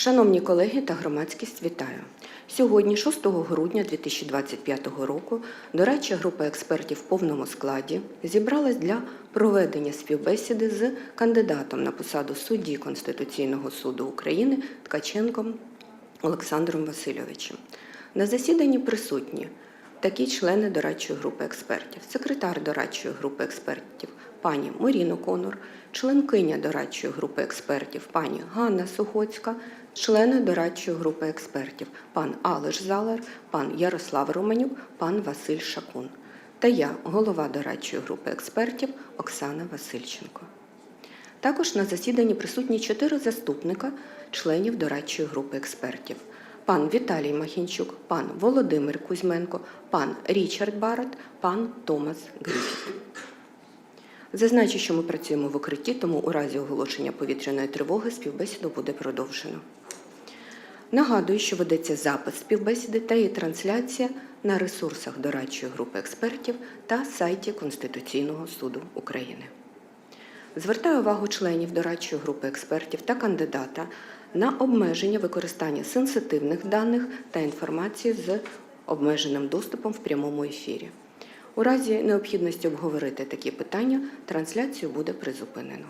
Шановні колеги та громадськість, вітаю! Сьогодні, 6 грудня 2025 року, дорадча група експертів в повному складі зібралась для проведення співбесіди з кандидатом на посаду судді Конституційного суду України Ткаченком Олександром Васильовичем. На засіданні присутні такі члени дорадчої групи експертів, секретар дорадчої групи експертів пані Маріна Конор, членкиня дорадчої групи експертів пані Ганна Сухоцька, члени дорадчої групи експертів пан Алеш Залар, пан Ярослав Романюк, пан Василь Шакун та я, голова дорадчої групи експертів Оксана Васильченко. Також на засіданні присутні чотири заступника членів дорадчої групи експертів: пан Віталій Махінчук, пан Володимир Кузьменко, пан Річард Барат, пан Томас Гріфіт. Зазначу, що ми працюємо в укритті, тому у разі оголошення повітряної тривоги співбесіду буде продовжено. Нагадую, що ведеться запис співбесіди та її трансляція на ресурсах дорадчої групи експертів та сайті Конституційного суду України. Звертаю увагу членів дорадчої групи експертів та кандидата на обмеження використання сенситивних даних та інформації з обмеженим доступом в прямому ефірі. У разі необхідності обговорити такі питання, трансляцію буде призупинено.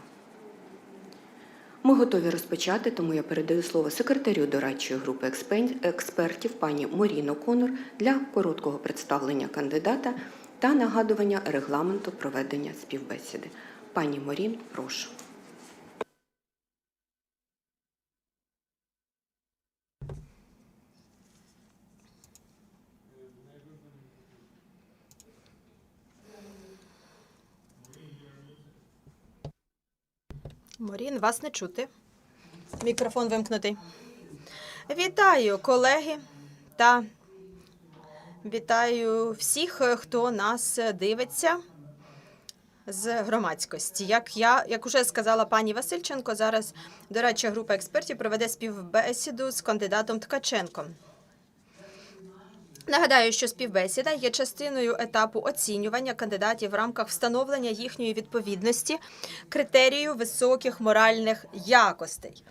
Ми готові розпочати, тому я передаю слово секретарю дорадчої групи експертів пані Моріно Конор для короткого представлення кандидата та нагадування регламенту проведення співбесіди. Пані Морін, прошу. Морін, вас не чути. Мікрофон вимкнутий. Вітаю, колеги, та вітаю всіх, хто нас дивиться з громадськості. Як я, як уже сказала пані Васильченко, зараз дорадча група експертів проведе співбесіду з кандидатом Ткаченком. Нагадаю, що співбесіда є частиною етапу оцінювання кандидатів в рамках встановлення їхньої відповідності критерію високих моральних якостей.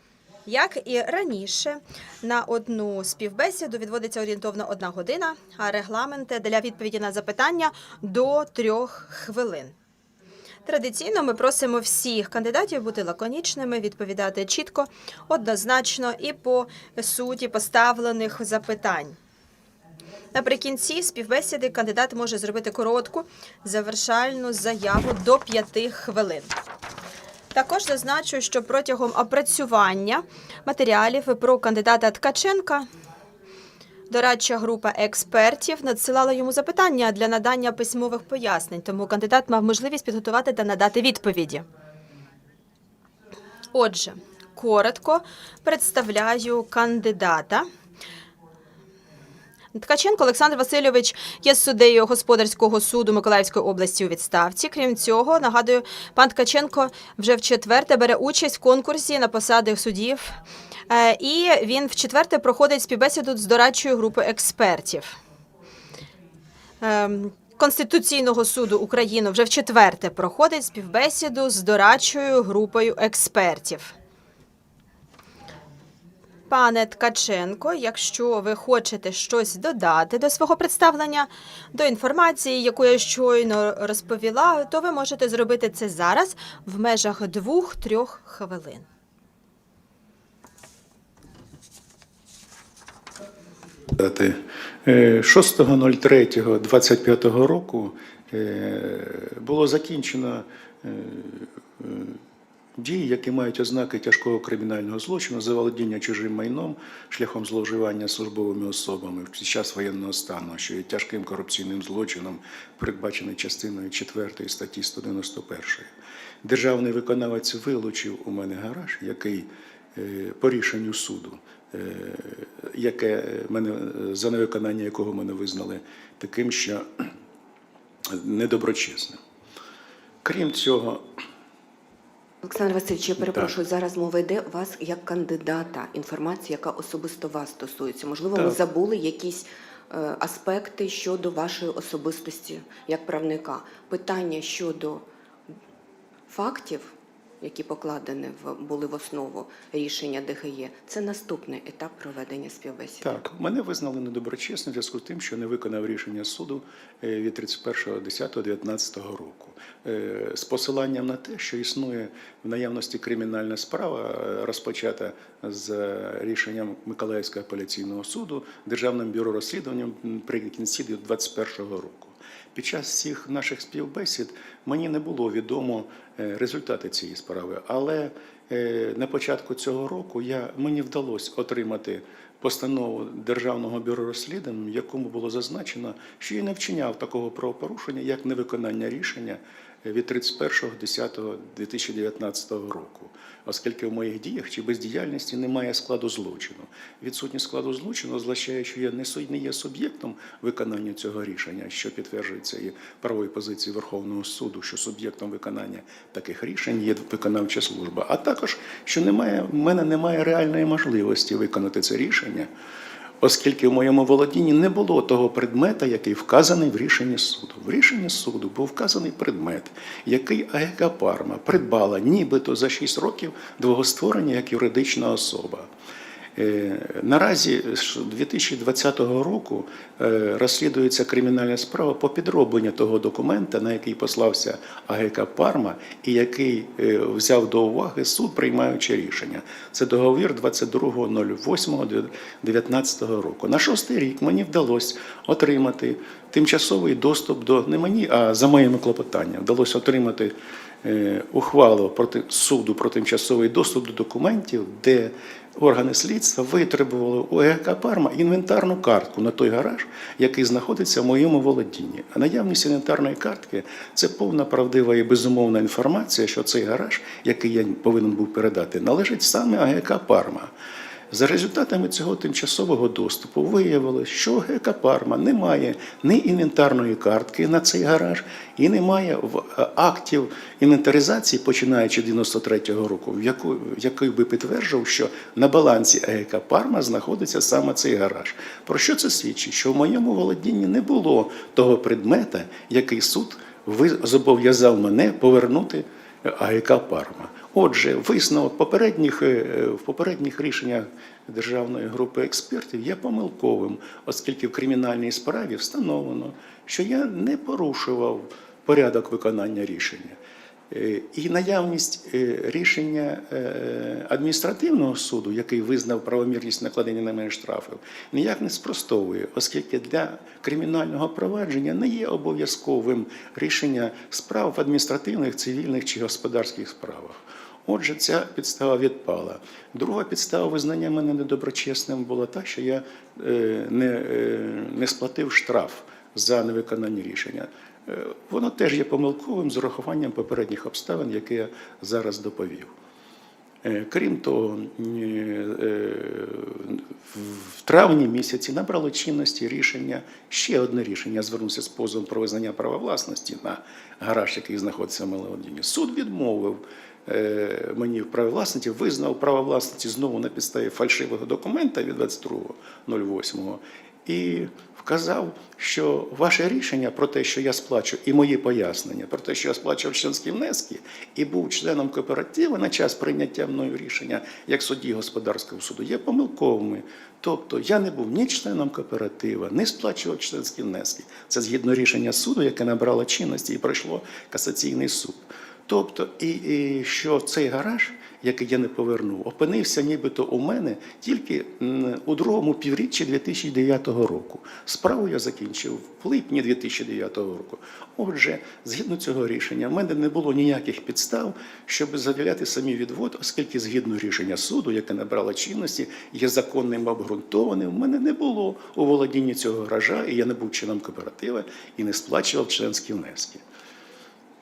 Як і раніше, на одну співбесіду відводиться орієнтовно одна година, а регламент для відповіді на запитання до трьох хвилин. Традиційно ми просимо всіх кандидатів бути лаконічними, відповідати чітко, однозначно і по суті поставлених запитань. Наприкінці співбесіди кандидат може зробити коротку завершальну заяву до п'яти хвилин. Також зазначу, що протягом опрацювання матеріалів про кандидата Ткаченка дорадча група експертів надсилала йому запитання для надання письмових пояснень, тому кандидат мав можливість підготувати та надати відповіді. Отже, коротко представляю кандидата. Ткаченко Олександр Васильович є суддею господарського суду Миколаївської області у відставці. Крім цього, нагадую, пан Ткаченко вже в четверте бере участь в конкурсі на посади суддів. Е, І він в четверте проходить співбесіду з дорадчою групою експертів. Ем, Конституційного суду України вже в четверте проходить співбесіду з дорадчою групою експертів. Пане Ткаченко, якщо ви хочете щось додати до свого представлення, до інформації, яку я щойно розповіла, то ви можете зробити це зараз в межах двох-трьох хвилин. Дати. Е, 6.03.25 року е, було закінчено е, е, дії, які мають ознаки тяжкого кримінального злочину, заволодіння чужим майном шляхом зловживання службовими особами під час воєнного стану, що є тяжким корупційним злочином, передбачений частиною 4 статті 191. Державний виконавець вилучив у мене гараж, який е, по рішенню суду, е, яке мене за невиконання якого мене визнали таким, що недоброчесним. Крім цього, Олександр Васильович, я перепрошую, зараз мова йде у вас як кандидата інформація, яка особисто вас стосується. Можливо, ми забули якісь е, аспекти щодо вашої особистості як правника. Питання щодо фактів які покладені в були в основу рішення ДГЄ, це наступний етап проведення співбесіди. Так, мене визнали недоброчесним зв'язку з тим, що не виконав рішення суду е, від 31.10.2019 року. Е, З посиланням на те, що існує в наявності кримінальна справа, е, розпочата з рішенням Миколаївського апеляційного суду Державним бюро розслідувань м, при кінці 2021 року. Під час всіх наших співбесід мені не було відомо е, результати цієї справи, але е, на початку цього року я, мені вдалося отримати постанову Державного бюро розслідувань, в якому було зазначено, що я не вчиняв такого правопорушення, як невиконання рішення від 31.10.2019 року, оскільки в моїх діях чи бездіяльності немає складу злочину. Відсутність складу злочину означає, що я не є суб'єктом виконання цього рішення, що підтверджується і правою позицією Верховного суду, що суб'єктом виконання таких рішень є виконавча служба, а також що немає в мене немає реальної можливості виконати це рішення. Оскільки в моєму володінні не було того предмета, який вказаний в рішенні суду. В рішенні суду був вказаний предмет, який АЕК Парма придбала нібито за 6 років двого створення як юридична особа. Е, Наразі з 2020 року е, розслідується кримінальна справа по підробленню того документа, на який послався АГК Парма, і який е, взяв до уваги суд, приймаючи рішення. Це договір 22.08.2019 року. На шостий рік мені вдалося отримати тимчасовий доступ до не мені, а за моїми клопотаннями вдалося отримати ухвалу проти суду про тимчасовий доступ до документів, де органи слідства витребували у ЕГК Парма інвентарну картку на той гараж, який знаходиться в моєму володінні. А наявність інвентарної картки це повна правдива і безумовна інформація, що цей гараж, який я повинен був передати, належить саме АГК Парма. За результатами цього тимчасового доступу виявилось, що у ГК Парма немає ні інвентарної картки на цей гараж, і немає в е, актів інвентаризації, починаючи з 93-го року, який би підтверджував, що на балансі ГК Парма знаходиться саме цей гараж. Про що це свідчить? Що в моєму володінні не було того предмета, який суд зобов'язав мене повернути АЕК Парма. Отже, висновок попередніх, е, в попередніх рішеннях Державної групи експертів є помилковим, оскільки в кримінальній справі встановлено, що я не порушував порядок виконання рішення. Е, І наявність е, рішення е, адміністративного суду, який визнав правомірність накладення на мене штрафів, ніяк не спростовує, оскільки для кримінального провадження не є обов'язковим рішення справ в адміністративних, цивільних чи господарських справах. Отже, ця підстава відпала. Друга підстава визнання мене недоброчесним була та, що я не, не сплатив штраф за невиконання рішення. Е, Воно теж є помилковим з урахуванням попередніх обставин, які я зараз доповів. Е, Крім того, е, в травні місяці набрало чинності рішення, ще одне рішення. Я звернувся з позовом про визнання права власності на гараж, який знаходиться в Мелодіні. Суд відмовив мені в праві власності, визнав право власності знову на підставі фальшивого документа від 22.08 і вказав, що ваше рішення про те, що я сплачу, і мої пояснення про те, що я сплачував членські внески і був членом кооперативу на час прийняття мною рішення як судді господарського суду, є помилковими. Тобто я не був ні членом кооператива, не сплачував членські внески. Це згідно рішення суду, яке набрало чинності і пройшло касаційний суд. Тобто, і, і що цей гараж, який я не повернув, опинився нібито у мене тільки у другому півріччі 2009 року. Справу я закінчив в липні 2009 року. Отже, згідно цього рішення, в мене не було ніяких підстав, щоб заділяти самі відвод, оскільки згідно рішення суду, яке набрало чинності, є законним обґрунтованим, в мене не було у володінні цього гаража, і я не був членом кооператива і не сплачував членські внески.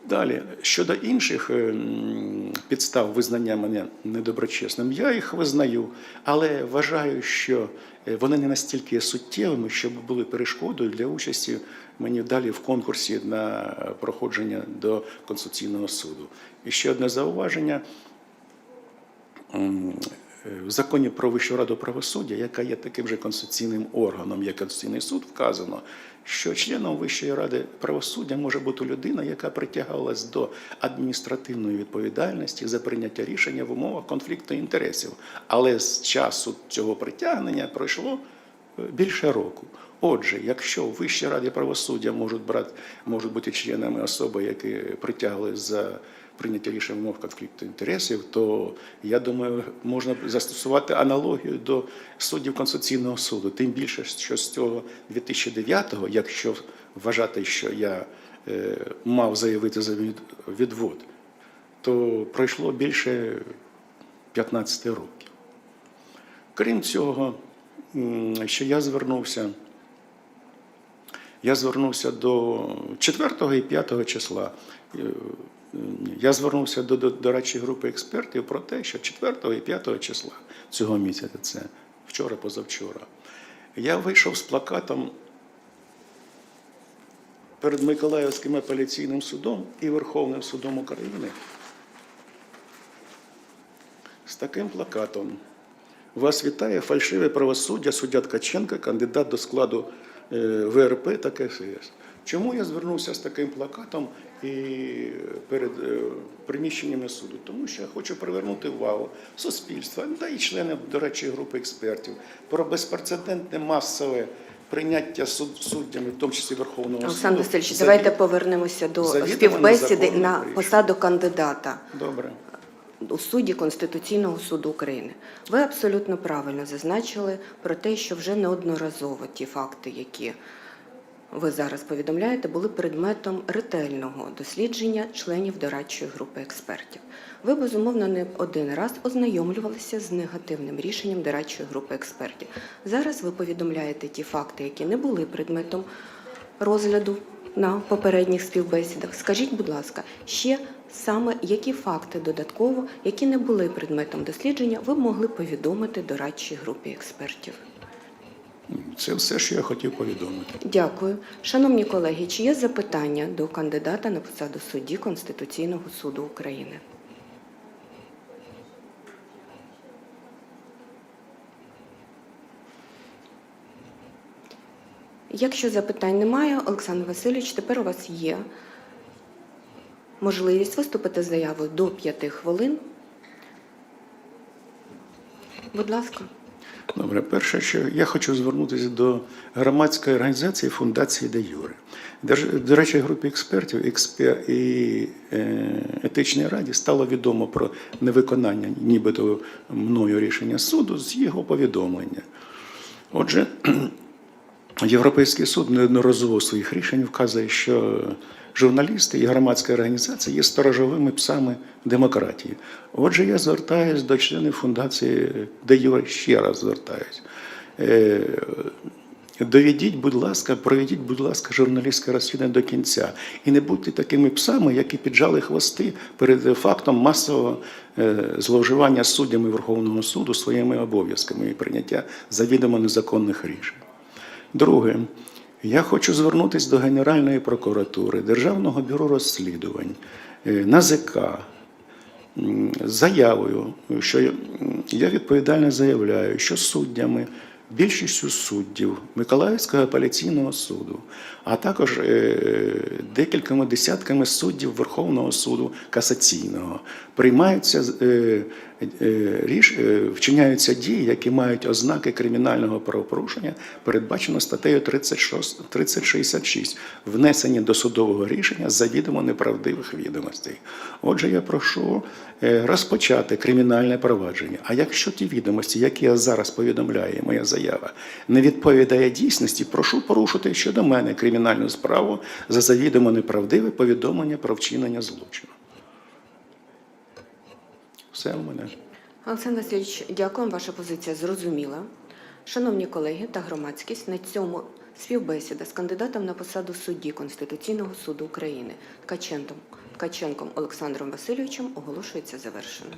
Далі, щодо інших ем, підстав визнання мене недоброчесним, я їх визнаю, але вважаю, що е, вони не настільки суттєвими, щоб були перешкодою для участі мені далі в конкурсі на проходження до Конституційного суду. І ще одне зауваження. М, в законі про Вищу раду правосуддя, яка є таким же конституційним органом, як Конституційний суд, вказано, що членом Вищої ради правосуддя може бути людина, яка притягалась до адміністративної відповідальності за прийняття рішення в умовах конфлікту інтересів. Але з часу цього притягнення пройшло е, більше року. Отже, якщо в Вищій раді правосуддя можуть брати, можуть бути членами особи, які притягли за прийняття рішень в конфлікту інтересів, то я думаю, можна застосувати аналогію до суддів Конституційного суду. Тим більше, що з цього 2009-го, якщо вважати, що я е, мав заявити за відвод, то пройшло більше 15 років. Крім цього, що я звернувся. Я звернувся до 4 і 5 числа. Я звернувся до дорадчої групи експертів про те, що 4 і 5 числа цього місяця, це вчора, позавчора, я вийшов з плакатом перед Миколаївським апеляційним судом і Верховним судом України з таким плакатом. Вас вітає фальшиве правосуддя суддя Ткаченка, кандидат до складу е, ВРП та КСС. Чому я звернувся з таким плакатом і перед е, приміщеннями суду? Тому що я хочу привернути увагу суспільства та і членів дорадчої групи експертів про безпрецедентне масове прийняття суд, суддями, в тому числі Верховного Олександр суду. Васильович, завід- давайте повернемося до співбесіди на посаду кандидата. Добре. у суді Конституційного суду України. Ви абсолютно правильно зазначили про те, що вже неодноразово ті факти, які ви зараз повідомляєте, були предметом ретельного дослідження членів дорадчої групи експертів. Ви безумовно не один раз ознайомлювалися з негативним рішенням дорадчої групи експертів. Зараз ви повідомляєте ті факти, які не були предметом розгляду на попередніх співбесідах. Скажіть, будь ласка, ще саме які факти додатково, які не були предметом дослідження, ви могли повідомити дорадчій групі експертів? Це все, що я хотів повідомити. Дякую. Шановні колеги, чи є запитання до кандидата на посаду судді Конституційного суду України? Якщо запитань немає, Олександр Васильович, тепер у вас є можливість виступити з заявою до 5 хвилин. Будь ласка. Добре, перше, що я хочу звернутися до громадської організації Фундації Де Юре. До речі, групі експертів експер і е, етичній раді стало відомо про невиконання нібито мною рішення суду з його повідомлення. Отже, Європейський суд неодноразово своїх рішень вказує, що журналісти і громадська організація є сторожовими псами демократії. Отже, я звертаюся до членів фундації, де Юра ще раз звертаюсь. Е, Доведіть, будь ласка, проведіть, будь ласка, журналістське розслідування до кінця. І не будьте такими псами, які піджали хвости перед фактом масового е, зловживання суддями Верховного суду своїми обов'язками і прийняття завідомо незаконних рішень. Друге, я хочу звернутися до Генеральної прокуратури, Державного бюро розслідувань, е, НАЗК з заявою, що я- відповідально заявляю, що суддями, більшістю суддів Миколаївського апеляційного суду, а також е, декількома десятками суддів Верховного суду касаційного приймаються е, вчиняються дії, які мають ознаки кримінального правопорушення, передбачено статтею 36, 3066 внесення до судового рішення завідомо неправдивих відомостей. Отже, я прошу е, розпочати кримінальне провадження. А якщо ті відомості, які я зараз повідомляю, моя заява, не відповідає дійсності, прошу порушити щодо мене кримінальну справу за завідомо неправдиве повідомлення про вчинення злочину. Все у мене. Олександр Васильович, дякую. Ваша позиція зрозуміла. Шановні колеги та громадськість, на цьому співбесіда з кандидатом на посаду судді Конституційного суду України Ткаченком, Ткаченком Олександром Васильовичем оголошується завершеною.